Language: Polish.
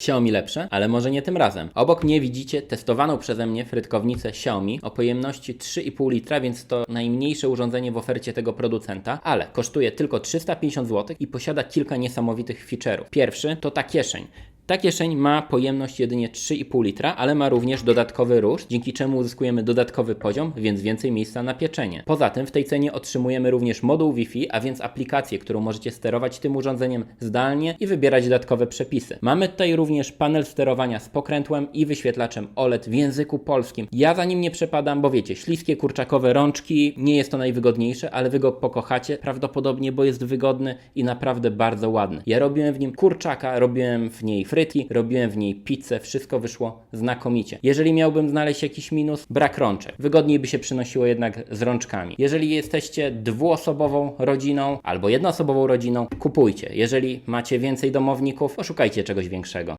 Xiaomi lepsze, ale może nie tym razem. Obok mnie widzicie testowaną przeze mnie frytkownicę Xiaomi o pojemności 3,5 litra, więc to najmniejsze urządzenie w ofercie tego producenta, ale kosztuje tylko 350 zł i posiada kilka niesamowitych feature'ów. Pierwszy to ta kieszeń. Ta kieszeń ma pojemność jedynie 3,5 litra, ale ma również dodatkowy róż, dzięki czemu uzyskujemy dodatkowy poziom, więc więcej miejsca na pieczenie. Poza tym w tej cenie otrzymujemy również moduł Wi-Fi, a więc aplikację, którą możecie sterować tym urządzeniem zdalnie i wybierać dodatkowe przepisy. Mamy tutaj również panel sterowania z pokrętłem i wyświetlaczem OLED w języku polskim. Ja za nim nie przepadam, bo wiecie, śliskie kurczakowe rączki, nie jest to najwygodniejsze, ale wy go pokochacie prawdopodobnie, bo jest wygodny i naprawdę bardzo ładny. Ja robiłem w nim kurczaka, robiłem w niej frytki, robiłem w niej pizzę, wszystko wyszło znakomicie. Jeżeli miałbym znaleźć jakiś minus, brak rączek. Wygodniej by się przynosiło jednak z rączkami. Jeżeli jesteście dwuosobową rodziną albo jednoosobową rodziną, kupujcie. Jeżeli macie więcej domowników, poszukajcie czegoś większego.